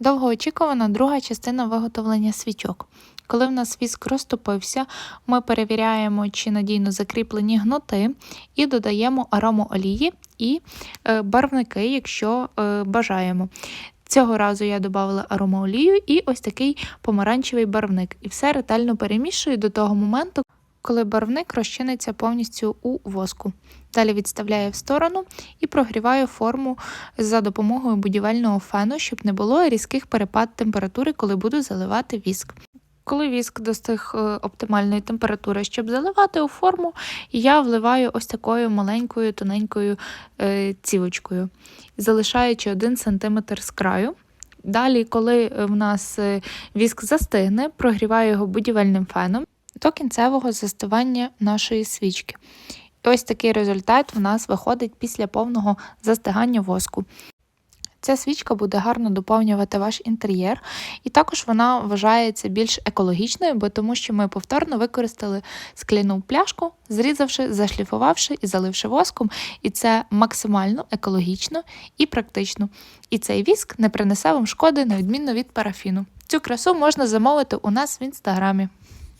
Довгоочікувана друга частина виготовлення свічок. Коли в нас віск розтопився, ми перевіряємо, чи надійно закріплені гноти, і додаємо аромоолії і е, барвники, якщо е, бажаємо. Цього разу я додала аромаолію і ось такий помаранчевий барвник. І все ретельно перемішую до того моменту, коли барвник розчиниться повністю у воску. Далі відставляю в сторону і прогріваю форму за допомогою будівельного фену, щоб не було різких перепад температури, коли буду заливати віск. Коли віск достиг е, оптимальної температури, щоб заливати у форму, я вливаю ось такою маленькою тоненькою е, цівочкою, залишаючи 1 см з краю. Далі, коли в нас е, віск застигне, прогріваю його будівельним феном до кінцевого застивання нашої свічки. І ось такий результат в нас виходить після повного застигання воску. Ця свічка буде гарно доповнювати ваш інтер'єр, і також вона вважається більш екологічною, бо тому що ми повторно використали скляну пляшку, зрізавши, зашліфувавши і заливши воском, і це максимально екологічно і практично. І цей віск не принесе вам шкоди на відмінно від парафіну. Цю красу можна замовити у нас в інстаграмі.